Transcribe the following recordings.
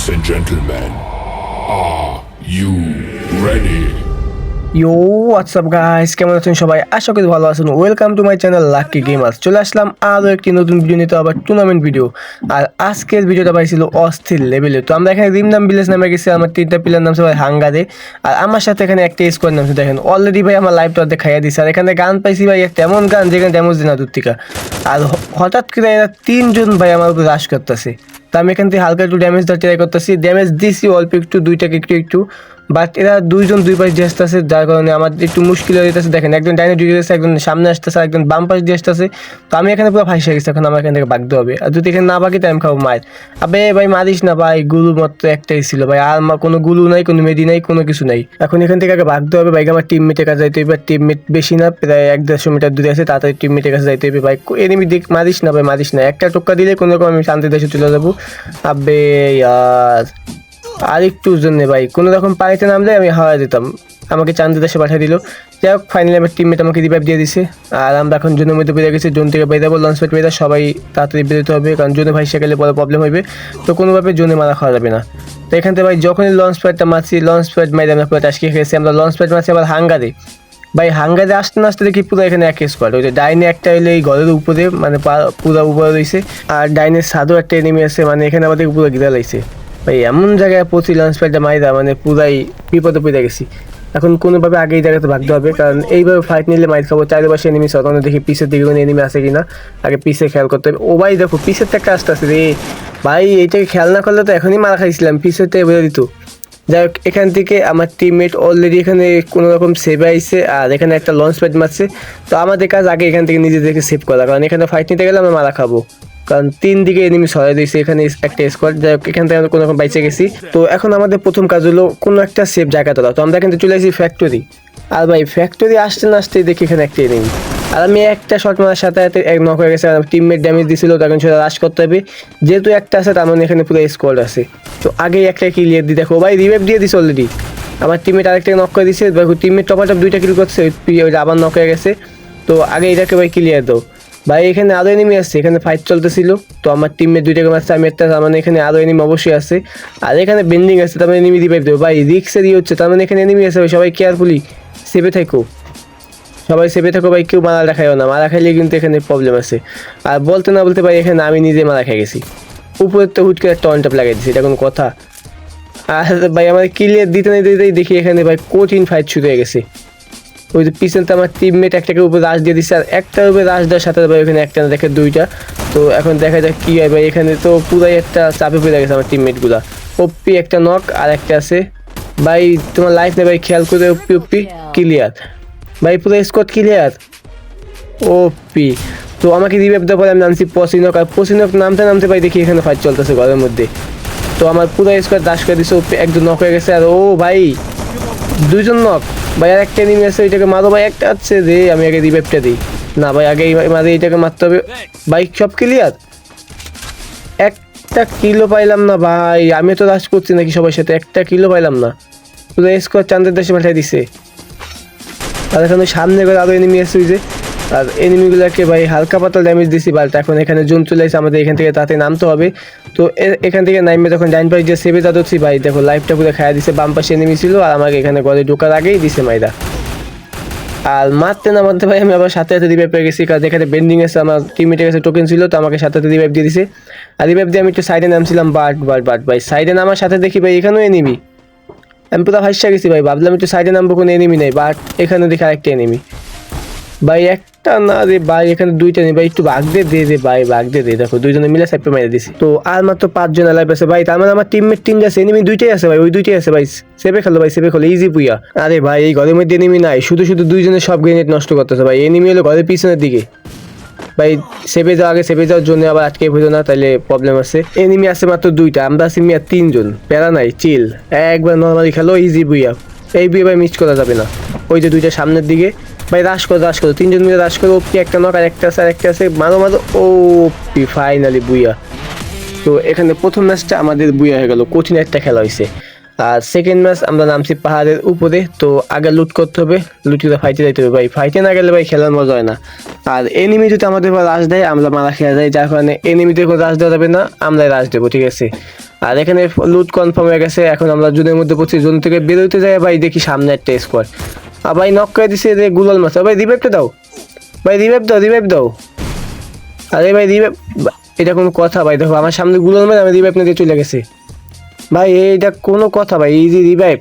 Ladies and gentlemen, are you ready? You what's up guys কেমন আছেন সবাই? আশা করি ভালো আছেন। Welcome to my channel Lucky Gamers চলে আসলাম আরও একটি নতুন ভিডিও নিতে আবার টুর্নামেন্ট ভিডিও আর আজকের ভিডিওটা পাইছিল অস্থির লেভেলে তো আমরা এখানে রিমনাম ভিলেজ নামে গেছি আমার তিনটা প্লেয়ার নামছে ভাই হাঙ্গারে আর আমার সাথে এখানে একটা স্কোয়ার নামছে দেখেন অলরেডি ভাই আমার লাইভটা অর্ধেক খাইয়া দিচ্ছে আর এখানে গান পাইছি ভাই একটা এমন গান যেখানে ড্যামেজ দিন দূর আর হঠাৎ করে এরা তিনজন ভাই আমার উপর রাশ করতেছে। তো আমি এখান থেকে হালকা একটু ড্যামেজ দেওয়ার ট্রাই করতেছি। ড্যামেজ দিছি, অল্প একটু, দুইটাকে একটু একটু। বাট এরা দুইজন দুই পাশ দিয়ে আসতেছে, যার কারণে আমার একটু মুশকিল হয়ে যেতেছে দেখেন, একজন ডাইনে ঢুকে গেছে, একজন সামনে আসতেছে একজন বাম পাশ দিয়ে আসতেছে। তো আমি এখানে পুরো ফাঁসে গেছি, এখন আমার এখান থেকে বাগতে হবে। আর যদি এখানে না বাকি তাই আমি খাব মায়ের। আবে ভাই, মারিস না ভাই গুলু মাত্র একটাই ছিল ভাই। আর আমার কোনো গুলু নাই, কোনো মেদি নাই, কোনো কিছু নাই। এখন এখান থেকে আগে ভাগতে হবে ভাই আমার টিমমেটের কাছে যাইতে হবে। টিমমেট বেশি না, প্রায় এক দেড়শো মিটার দূরে আছে, তাড়াতাড়ি টিমমেটের কাছে যাইতে হবে ভাই। এনিমি দিক মারিস না ভাই, মারিস না। একটা টোক্কা দিলে কোনো রকম আমি শান্তি দেশে চলে যাব। আবে ইয়ার। আর একটু জন্য ভাই। কোনো রকম পানিতে নামলে আমি হাওয়া দিতাম। আমাকে চান্দি দেশে পাঠিয়ে দিল। যাই হোক ফাইনালি আমার টিমমেট আমাকে রিভাইভ দিয়ে দিছে। আর আমরা এখন জোনের মধ্যে বেরিয়ে গেছি। জোন থেকে বেরোবো লঞ্চ প্যাড বেরো সবাই তাড়াতাড়ি বেরোতে হবে। কারণ জোনে ভাই গেলে বড় প্রবলেম হবে তো কোনোভাবে জোনে মারা খাওয়া যাবে না। তো এখান থেকে ভাই, যখনই লঞ্চ প্যাডটা মারছি লঞ্চ প্যাড মাইরে আমরা পুরো টাসকে খেয়েছি আমরা লঞ্চ প্যাড মারছি আবার হাঙ্গারে। ভাই, হাঙ্গারে আসতে না আসতে দেখি পুরো এখানে এক স্কোয়াড ওই যে ডাইনে একটা হইলে এই ঘরের উপরে মানে পুরো উপরে রয়েছে। আর ডাইনের সাদও একটা এনিমি আছে মানে এখানে আমাদের পুরো গিরা লাইছে। ভাই, এমন জায়গায় পৌঁছি লঞ্চ প্যাডটা মাইরা মানে পুরাই বিপদে পড়ে গেছি। এখন কোনোভাবে আগে এই জায়গাতে ভাগতে হবে, কারণ এইভাবে ফাইট নিলে মাইর খাব, চারিপাশে এনিমি সতনে দেখি পিসের দিকে কোনো এনিমি আছে কিনা, আগে পিসে খেয়াল করতে হবে। ও ভাই, দেখো পিসের তো একটা আসতে আছে রে। ভাই, এইটাকে খেয়াল না করলে তো এখনই মারা খাইছিলাম থেকে বেরো দিত। যাই হোক, এখান থেকে আমার টিমমেট অলরেডি এখানে কোনো রকম সেভে আইছে, আর এখানে একটা লঞ্চ প্যাড মারছে। তো আমাদের কাজ আগে এখান থেকে নিজেদেরকে সেভ করা, কারণ এখানে ফাইট নিতে গেলে আমরা মারা খাব। কারণ তিন দিকে এনিমি সরাই দিয়েছে, এখানে একটা স্কোয়াড যাই হোক, এখান থেকে আমরা কোনো রকম বাইচে গেছি। তো এখন আমাদের প্রথম কাজ হলো কোনো একটা সেফ জায়গা তোলা। তো আমরা কিন্তু চলে আসি ফ্যাক্টরি আর ভাই ফ্যাক্টরি আসতে না আসতেই দেখি এখানে একটা এনিমি আর আমি একটা শট মারার সাথে সাথে এক নক হয়ে গেছে, আর টিমমেট ড্যামেজ দিছিল তখন সেটা রাশ করতে হবে। যেহেতু একটা আছে, তার মানে এখানে পুরো স্কোয়াড আছে। তো আগেই একটা ক্লিয়ার দিয়ে দেখো ভাই রিভাইভ দিয়ে দিছে অলরেডি আমার টিমমেট আরেকটা নক করে দিছে। দেখো টিমমেট টপ দুইটা কিল করছে আবার নক হয়ে গেছে। তো আগে এটাকে ভাই ক্লিয়ার দাও। ভাই, এখানে আরও এনিমি আছে, এখানে ফাইট চলতেছিল। তো আমার টিমমেট দুইটাকে মারছে, আমি একটা, তার মানে এখানে আরও এনিমি অবশ্যই আছে। আর এখানে বেন্ডিং আছে, তার মানে এনিমি রিভাইভ দেবো। ভাই রিক্সে দিয়ে হচ্ছে, তার মানে এখানে এনিমি আছে সবাই কেয়ারফুলি সেভে থাকো। সবাই সেভে থাকো, ভাই, কেউ মারা খাইও না। মারা খাইলে কিন্তু এখানে প্রবলেম আছে। আর বলতে না বলতে, ভাই, এখানে আমি নিজে মারা খেয়ে গেছি। উপরে তো হুট করে একটা অন টপ লাগাই দিছি, এটা কোনো কথা। আর ভাই, আমার ক্লিয়ার দিতে না দিতেই দেখি এখানে, ভাই, কঠিন ফাইট শুরু হয়ে গেছে। ওই যে পিছনে তো আমার টিমমেট একটাকে উপরে রাশ দিয়ে দিচ্ছে আর একটার উপরে রাশ দেওয়ার সাথে ভাই ওখানে একটা দেখে দুইটা। তো এখন দেখা যাক কী হয় ভাই, এখানে তো পুরাই একটা চাপে পড়ে গেছে আমার টিমমেটগুলা ওপি একটা নক আর একটা আছে। ভাই, তোমার লাইফ নেই ভাই, খেয়াল করে ওপি ওপি ক্লিয়ার ভাই, পুরো স্কোয়াড ক্লিয়ার ওপি তো আমাকে রিভাইভ দেওয়ার পরে আমি নামছি পসিনক আর পসিনক নামতে নামতে ভাই দেখি এখানে ফাইট চলতেছে ঘরের মধ্যে। তো আমার পুরো স্কোয়াড দাস করে দিছে একজন নক হয়ে গেছে, আর ও ভাই দুইজন নক। ভাই, আর একটা এনিমি আছে, ওইটাকে মারো। ভাই, একটা আছে রে আমি আগে রিভাইভটা দিই। না, ভাই, আগে এই মারে, এইটাকে মারতে হবে। বাইক সব ক্লিয়ার একটা কিলো পাইলাম না, ভাই। আমি তো রাশ করছি নাকি সবার সাথে? একটা কিলো পাইলাম না। রেস করে চান্দের দেশে পাঠিয়ে দিছে। আর এখানে সামনে করে আরও এনিমি আছে ওই যে। আর এনিমিগুলোকে ভাই হালকা পাতলা ড্যামেজ দিছি বাট এখন এখানে জোন চলে আসছে আমাদের এখান থেকে তাতে নামতে হবে। তো এখান থেকে নামবে তখন ডাইন পাশ দিয়ে সেভে যাচ্ছি ভাই দেখো লাইফটা পুরো খায়া দিছে, বাম পাশে এনিমি ছিল, আর আমাকে এখানে ঘরে ঢোকার আগেই দিছে মাইদা আর মারতে না মারতে ভাই আমি আবার সাথে সাথে রিভাইভ পেয়ে গেছি, কারণ এখানে বেন্ডিং আছে আমার টিমমেটের কাছে টোকেন ছিল, তো আমাকে সাথে সাথে রিভাইভ দিয়ে দিছে। আর রিভাইভ দিয়ে আমি একটু সাইডে নামছিলাম বাট বাট বাট ভাই সাইডে নামার সাথে দেখি ভাই এখানেও এনিমি আমি পুরো ভাইসা গেছি ভাই, ভাবলাম একটু সাইডে নামবো, কোনো এনিমি নেই বাট এখানে দেখি আরেকটা এনিমি ভাই, একটা না রে ভাই, এখানে দুইটা নেই। ভাই, একটু ভাগ দে দে ভাই ভাগ দে। দেখো, দুইজনে মিলে সাইপে মেরে দিছি। তো আর মাত্র পাঁচজন লাইভ আছে ভাই। তার মানে আমার টিমমেট তিন আছে। এনিমি দুইটাই আছে ভাই। ওই দুইটাই আছে ভাই। সেভে খেলো ভাই সেভে খেলো। ইজি পুইয়া। আরে ভাই, এই ঘরের মধ্যে এনিমি নাই। শুধু শুধু দুইজনের সব গ্রেনেড নষ্ট করতেছে ভাই। এনিমি হলো ঘরের পিছনের দিকে। ভাই সেভে যাওয়া আগে সেভে যাওয়ার জন্য আবার আটকে ফেলো না তাহলে প্রবলেম আছে। এনিমি আছে মাত্র দুইটা। আমরা আছি মিয়া তিনজন। প্যারা নাই চিল একবার নর্মালি খেলো ইজি বুইয়া এই বুয়ে ভাই মিস করা যাবে না। ওই যে দুইটা সামনের দিকে। ভাই রাশ করো রাশ করো। তিনজন মিলে রাশ করো, ওপি একটা নক আর একটা আছে আর একটা আছে মারো মারো ও পি ফাইনালি বুইয়া। তো এখানে প্রথম ম্যাচটা আমাদের বুইয়া হয়ে গেল, কঠিন একটা খেলা হয়েছে আর সেকেন্ড ম্যাচ আমরা নামছি পাহাড়ের উপরে, তো আগে লুট করতে হবে লুটিতে ফাইটে যাইতে হবে। ভাই ফাইটে না গেলে ভাই খেলার মজা হয় না। আর এনিমি যদি আমাদের উপর রাশ দেয়, আমরা মারা খেলা যাই, যার কারণে এনিমিদের উপর রাশ দেওয়া যাবে না আমরা রাশ দেবো, ঠিক আছে? আর এখানে লুট কনফার্ম হয়ে গেছে। এখন আমরা জোনের মধ্যে পড়ছি জোন থেকে বেরোতে যাই। ভাই, দেখি সামনে একটা স্কোয়াড আর ভাই নক করে দিছে রে গুলাল মাছ। ভাই রিভাইভটা দাও। ভাই রিভাইভ দাও রিভাইভ দাও। আরে ভাই রিভাইভ এটা কোনো কথা ভাই। দেখো, আমার সামনে গুলাল মাছ, আমি রিভাইভ নিতে চলে গেছে। ভাই এটা কোনো কথা ভাই। ইজি রিভাইভ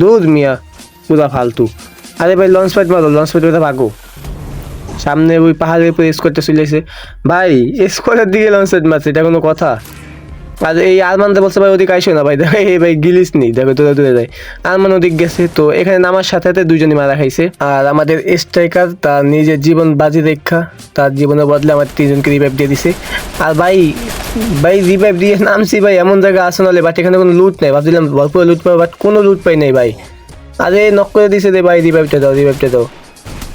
দূর মিয়া, পুরা ফালতু। আরে ভাই লঞ্চ প্যাড মারো লঞ্চ প্যাড ওটা ভাগো। সামনে ওই পাহাড়ের উপরে স্কোয়ারটা চলে এসে ভাই স্কোয়ারের দিকে লঞ্চ প্যাড মারছে, এটা কোনো কথা? আর এই আরমানটা বলছে, ভাই, ওদিকে আইসো না, ভাই, দেখো, এই ভাই গিলিস নি, দেখো দূরে দূরে যায় আরমান ওদিক গেছে। তো এখানে নামার সাথে সাথে দুজনই মারা খাইছে। আর আমাদের স্ট্রাইকার তার নিজের জীবন বাজি রেখা তার জীবনের বদলে আমার তিনজনকে রিভাইভ দিয়ে দিছে। আর ভাই ভাই রিভাইভ দিয়ে নামছি, ভাই, এমন জায়গা আসে নাহলে বাট এখানে কোনো লুট নেই। ভাবছিলাম, ভরপুর লুট পাবো বাট কোনো লুট পাই নাই, ভাই। আরে নক করে দিছে রে ভাই রিভাইভটা দাও রিভাইভটা দাও।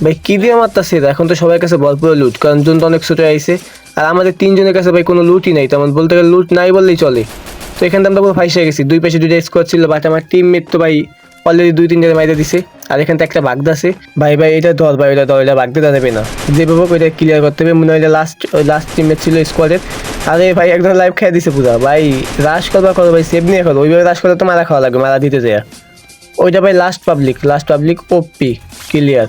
ভাই, কি দিয়ে মারতাছে এটা এখন তো সবার কাছে ভরপুর লুট কারণ জন তো অনেক ছোট আইছে আর আমাদের তিনজনের কাছে ভাই কোনো লুটই নাই, তেমন বলতে গেলে লুট নাই বললেই চলে। তো এখান থেকে আমরা পুরো ফাইসে গেছি। দুই পাশে দুইটা স্কোয়াড ছিল বাট আমার টিমমেট তো ভাই অলরেডি দুই তিনজনে মাইরে দিছে। আর এখান থেকে একটা বাগদা আছে। ভাই ভাই, এটা ধর, ভাই, এটা ধর, এটা বাগদা দেবে না। যেভাবে হোক ওইটা ক্লিয়ার করতে হবে। মনে হয় লাস্ট ওই লাস্ট টিমমেট ছিল স্কোয়াডের আরে ভাই একদম লাইভ খেয়ে দিছে পুরো। ভাই রাশ করবা করো ভাই সেভ নিয়ে করো। ওইভাবে রাশ করলে তো মারা খাওয়া লাগবে, মারা দিতে যায়। ওইটা ভাই last public last public OP clear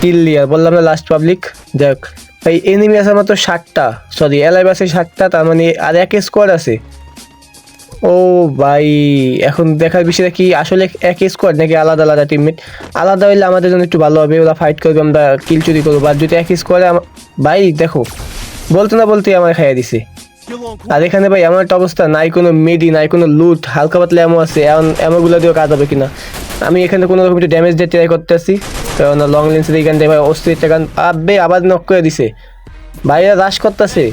clear বললাম না লাস্ট পাবলিক দেখ ভাই এনিমি আছে মাত্র ষাটটা সরি এলাইভ আছে ষাটটা তার মানে আর এক স্কোয়াড আছে। ও ভাই, এখন দেখার বিষয়টা কি, আসলে এক স্কোয়াড নাকি আলাদা আলাদা টিমমেট আলাদা হইলে আমাদের জন্য একটু ভালো হবে, ওরা ফাইট করবে, আমরা কিল চুরি করব আর যদি এক স্কোয়াডে ভাই, দেখো, বলতে না বলতেই আমার খাইয়া দিছে। আর এখানে ভাই এমন একটা অবস্থা, নাই কোনো মেডি নাই কোনো লুট হালকা পাতলা এমন আছে, এমন, এমনগুলো দিয়েও কাজ হবে কিনা? আমি এখানে কোনো রকম একটু ড্যামেজ দিয়ে ট্রাই করতে আসি কারণ লং লেন্সের এইখান থেকে ভাই অস্থির একটা গান আবে আবার নক করে দিছে। ভাইয়া রাশ করতেছে।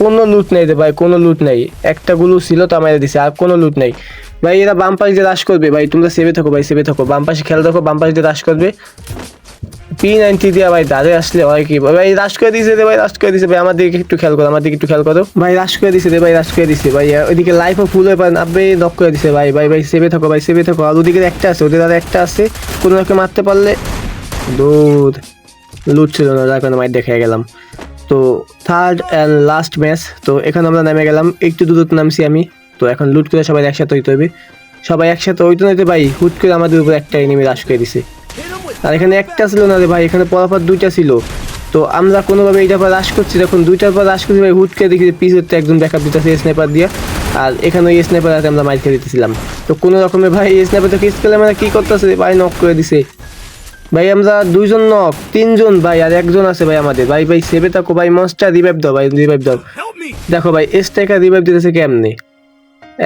কোনো লুট নেই রে ভাই, কোনো লুট নাই। একটা গুলো ছিল তো আমাদের দিছে, আর কোনো লুট নাই। ভাই, এরা বাম পাশে দিয়ে রাশ করবে। ভাই, তোমরা সেভে থাকো, ভাই সেভে থাকো। বাম পাশে খেয়াল রাখো, বাম পাশে দিয়ে রাশ করবে। পি নাইনটি দিয়ে ভাই দাঁড়ে আসলে হয় কি? ভাই রাশ করে দিছে রে ভাই রাশ করে দিছে। ভাই, আমার দিকে একটু খেয়াল করো, আমার দিকে একটু খেয়াল করো। ভাই রাশ করে দিছে রে ভাই রাশ করে দিছে। ভাই ওইদিকে লাইফও ফুল হয়ে পারেন আবে নক করে দিছে ভাই ভাই ভাই সেভে থাকো, ভাই সেভে থাকো। আর ওদিকে একটা আছে, ওদের আর একটা আছে। কোনো ওকে মারতে পারলে দূর লুট ছিল না, যার কারণে মাইট দেখে গেলাম। তো থার্ড অ্যান্ড লাস্ট ম্যাচ তো এখানে আমরা নেমে গেলাম। একটু দূরত্ব নামছি আমি। তো এখন লুট করে সবাই একসাথে হইতে হবে সবাই একসাথে হইতে নইতে ভাই, হুট করে আমাদের উপর একটা এনিমি রাশ করে দিছে। আর এখানে একটা ছিল না রে ভাই এখানে পরপর দুইটা ছিল। তো আমরা কোনোভাবে এইটার পর রাশ করছি যখন দুইটার পর রাশ করছি ভাই হুট করে দেখি পিস হচ্ছে একজন ব্যাকআপ দিতেছে স্নাইপার দিয়ে আর এখানে ওই স্নাইপার হাতে আমরা মাইর খেয়ে দিতেছিলাম। তো কোনো রকমের ভাই এই স্নাইপার তো কিস করলে আমরা কি করতেছে ভাই নক করে দিছে। ভাই আমরা দুইজন নক তিনজন ভাই আর একজন আছে ভাই আমাদের। ভাই ভাই সেবে থাকো ভাই মনস্টার রিভাইভ দাও ভাই রিভাইভ দাও। দেখো ভাই স্ট্রাইকার রিভাইভ দিতেছে কেমনে?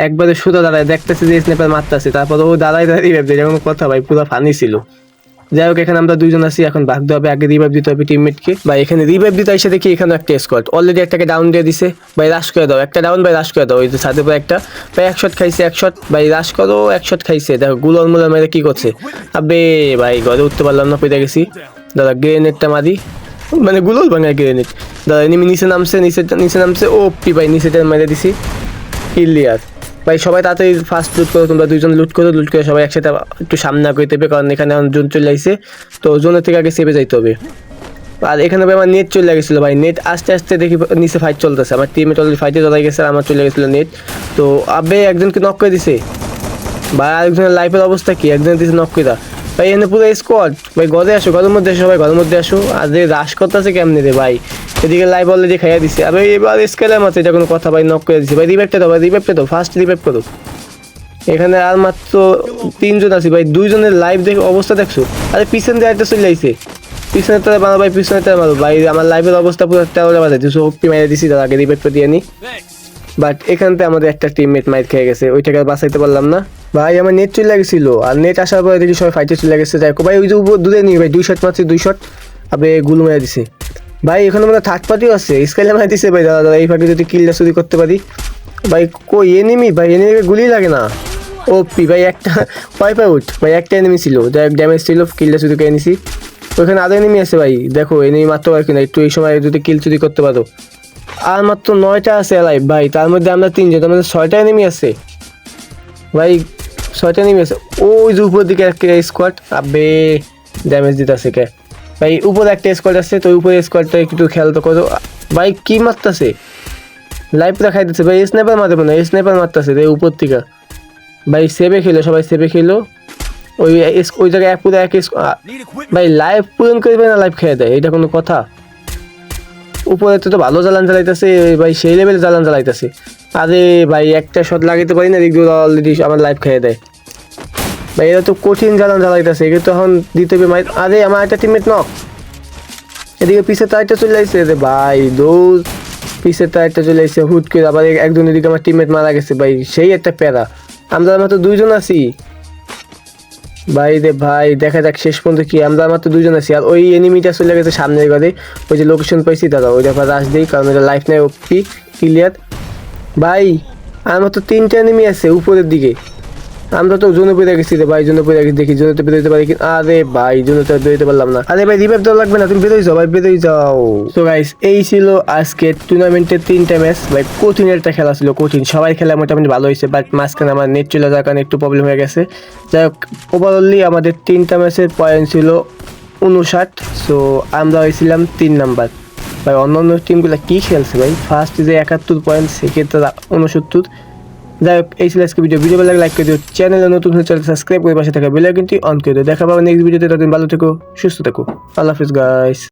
একবারে সোজা দাঁড়ায় দেখতেছে যে স্নেপার মারতেছে তারপর ও দাঁড়ায় দাঁড়ায় রিভাইভ দেয় যেমন কথা ভাই পুরো ফানি ছিল। যাই হোক, এখানে আমরা দুইজন আছি, এখন ভাগতে হবে, আগে রিভাইভ দিতে হবে টিমমেটকে বা এখানে রিভাইভ দিতে এসে দেখি এখানে একটা স্কোয়াড অলরেডি একটাকে ডাউন দিয়ে দিছে। ভাই রাশ করে দাও। একটা ডাউন ভাই রাশ করে দাও। ওই যে উপর একটা। ভাই, এক শট খাইছে, এক শট ভাই রাশ করো, এক শট খাইছে। দেখো গুলর মুলার মেরে কি করছে? আবে ভাই, ঘরে উঠতে পারলাম না পেতে গেছি। দাদা গ্রেনেডটা মারি। মানে গুলোর ভাঙা গ্রেনেড দাদা, এনিমি নিচে নামছে, নিচে নিচে নামছে। ও পি ভাই, নিচেটা মেরে দিছি। ক্লিয়ার ভাই, সবাই তাড়াতাড়ি ফার্স্ট লুট করো, তোমরা দুইজন লুট করো লুট করে সবাই একসাথে একটু সামনে আগে হবে, কারণ এখানে জোন চলে আসছে তো জোনের থেকে আগে সেভে যাইতে হবে। আর এখানে ভাই, আমার নেট চলে গেছিল ভাই নেট আস্তে আস্তে দেখি নিচে ফাইট চলতেছে। আমার টিমে অলরেডি ফাইটে চলে গেছে আমার চলে গেছিল নেট তো আবে, একজনকে নক করে দিছে। ভাই, আরেকজনের লাইফের অবস্থা কি? একজন দিছে নক করে ভাই এখানে পুরো স্কোয়াড ভাই, ঘরে আসো, ঘরের মধ্যে আসো ভাই ঘরের মধ্যে আসো। আর যে রাশ করতেছে কেমনি রে ভাই? এদিকে লাইভ অলরেডি খাইয়া দিছে। আবে এবার স্কেলের মাত্র এটা কোনো কথা ভাই নক করে দিছে। ভাই রিভাইভটা দাও, ভাই রিভাইভটা দাও। ফার্স্ট রিভাইভ করো। এখানে আর মাত্র তিনজন আছি ভাই, দুইজনের লাইভ দেখে অবস্থা দেখছ? আরে পিছন দিয়ে একটা চলে আইছে। পিছনের তারা মারো ভাই, পিছনের তারা মারো। ভাই, আমার লাইভের অবস্থা পুরো তেরোটা বাজে। দুশো হপ্পি মাইরে দিছি, তার আগে রিভাইভটা দিয়ে নি। বাট এখান থেকে আমাদের একটা টিমমেট মাইর খেয়ে গেছে। ওইটাকে আর বাঁচাইতে পারলাম না। ভাই, আমার নেট চলে গেছিল। আর নেট আসার পরে দেখি সবাই ফাইটে চলে গেছে। দেখো ভাই, ওই যে উপর দূরে নি ভাই, দুই শট মারছি, দুই শট আবে, গুলো মেরে দিছে। ভাই, এখানে মানে থার্ড পার্টিও আছে। স্কাইলে মারা দিছে ভাই, দাদা দাদা, এই পার্টি যদি কিলটা চুরি করতে পারি। ভাই, কই এনিমি ভাই এনিমি গুলি লাগে না। ও পি ভাই, একটা ওয়াইপ আউট ভাই, একটা এনিমি ছিল। যাই ড্যামেজ ছিল কিলটা চুরি করে নিছি ওখানে আরও এনিমি আছে ভাই। দেখো এনিমি মারতে পারি কিনা? একটু এই সময় যদি কিল চুরি করতে পারো। আর মাত্র নয়টা আছে লাইভ ভাই। তার মধ্যে আমরা তিনজন, তার মধ্যে ছয়টা এনিমি আছে। ভাই, ছয়টা এনিমি আছে। ওই যে উপর দিকে একটা স্কোয়াড আবে ড্যামেজ দিতেছে কে? ভাই, উপরে একটা স্কোয়াড আছে, তো উপরে স্কোয়াডটা একটু খেয়াল তো করো। ভাই, কি মারতেছে? লাইভ পুরা খাইতেছে। ভাই স্নাইপার মারতে না স্নাইপার মারতেছে রে উপর থেকে। ভাই সেবে খেলো, সবাই সেবে খেলো। ওই ওই জায়গায় এক পুরো এক ভাই লাইভ পূরণ করবে না লাইভ খেয়ে দেয়? এটা কোনো কথা? উপরে তো ভালো জ্বালান জ্বালাইতেছে ভাই, সেই লেভেল জ্বালান জ্বালাইতেছে। আরে ভাই, একটা শট লাগাইতে পারি না দিয়ে অলরেডি আমার লাইভ খেয়ে দেয়। ভাই এটা তো কঠিন জ্বালান জ্বালাইতেছে, এগুলো তো এখন দিতে হবে। আরে, আমার একটা টিমমেট নক এদিকে পিছে তারটা চলে আসছে রে ভাই দৌড় পিছে তারটা চলে আসছে হুট করে আবার এক- একজন এদিকে আমার টিমমেট মারা গেছে। ভাই, সেই একটা প্যারা। আমরা আমার মাত্র দুইজন আছি। ভাই, রে ভাই, দেখা যাক শেষ পর্যন্ত কি আমরা আমার মাত্র দুজন আছি। আর ওই এনিমিটা চলে গেছে সামনের ঘরে। ওই যে লোকেশন পাইছি দাদা ওই দেখা রাশ দিই, কারণ এটা লাইফ নাই ওপি ক্লিয়ার ভাই আমার মাত্র তিনটা এনিমি আছে, উপরের দিকে। আমরা তো জোনে পেরে গেছি রে ভাই জোনে গেছি দেখি জোনেতে বেরোতে পারি আরে ভাই জোনেতে বেরোতে পারলাম না। আরে ভাই রিভাইভ তো লাগবে না তুমি বেরোই যাও ভাই বেরোই যাও। তো গাইস এই ছিল আজকে টুর্নামেন্টের তিনটা ম্যাচ ভাই কঠিন একটা খেলা ছিল কঠিন। সবাই খেলা মোটামুটি ভালো হয়েছে বাট মাঝখানে আমার নেট চলে যাওয়ার কারণে একটু প্রবলেম হয়ে গেছে। যাই হোক ওভারঅলি আমাদের তিনটা ম্যাচের পয়েন্ট ছিল উনষাট। সো আমরা হয়েছিলাম তিন নাম্বার ভাই অন্য অন্য টিমগুলো কী খেলছে ভাই? ফার্স্ট যে একাত্তর পয়েন্ট সেক্ষেত্রে উনসত্তর। যাই হোক, এই ছিল আজকে ভিডিও। ভিডিও ভালো লাইক করে দিও। চ্যানেলে নতুন হলে চ্যানেল সাবস্ক্রাইব করে পাশে থাকা বেলাইকনটি অন করে দিও। দেখা পাবো নেক্সট ভিডিওতে ততদিন ভালো থেকো, সুস্থ থেকো। আল্লাহ হাফিজ গাইস